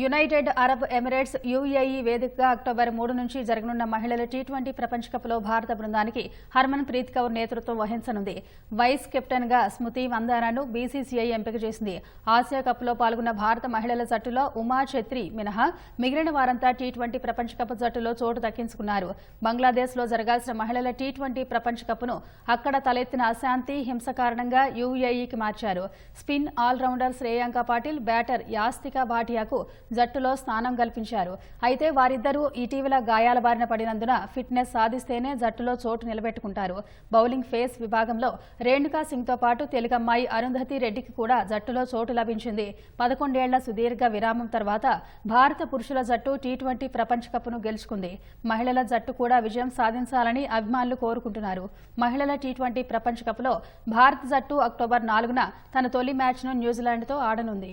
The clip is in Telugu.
యునైటెడ్ అరబ్ ఎమిరేట్స్ యుఏఈ వేదికగా అక్టోబర్ మూడు నుంచి జరగనున్న మహిళల టీ ట్వంటీ ప్రపంచ కప్లో భారత బృందానికి హర్మన్ ప్రీత్ కౌర్ నేతృత్వం వహించనుంది. వైస్ కెప్టెన్గా స్మృతి మందారాను బీసీసీఐ ఎంపిక చేసింది. ఆసియా కప్లో పాల్గొన్న భారత మహిళల జట్టులో ఉమా ఛత్రి మినహా మిగిలిన వారంతా టీ ట్వంటీ ప్రపంచ కప్ జట్టులో చోటు దక్కించుకున్నారు. బంగ్లాదేశ్లో జరగాల్సిన మహిళల టీ ట్వంటీ ప్రపంచ కప్ను అక్కడ తలెత్తిన అశాంతి హింస కారణంగా యుఏఈకి మార్చారు. Spin allrounder Shreyanka Patil batter Yastika భాటియాకు జట్టులో స్థానం కల్పించారు. అయితే వారిద్దరూ ఇటీవల గాయాల బారిన పడినందున ఫిట్నెస్ సాధిస్తేనే జట్టులో చోటు నిలబెట్టుకుంటారు. బౌలింగ్ ఫేస్ విభాగంలో రేణుకా సింగ్తో పాటు తెలుగమ్మాయి అరుంధతి రెడ్డికి కూడా జట్టులో చోటు లభించింది. పదకొండేళ్ళ సుదీర్ఘ విరామం తర్వాత భారత పురుషుల జట్టు టీ ట్వంటీ ప్రపంచ కప్ను గెలుచుకుంది. మహిళల జట్టు కూడా విజయం సాధించాలని అభిమానులు కోరుకుంటున్నారు. మహిళల టీ ట్వంటీ ప్రపంచ కప్లో భారత జట్టు అక్టోబర్ నాలుగున తన తొలి మ్యాచ్ను న్యూజిలాండ్తో ఆడనుంది.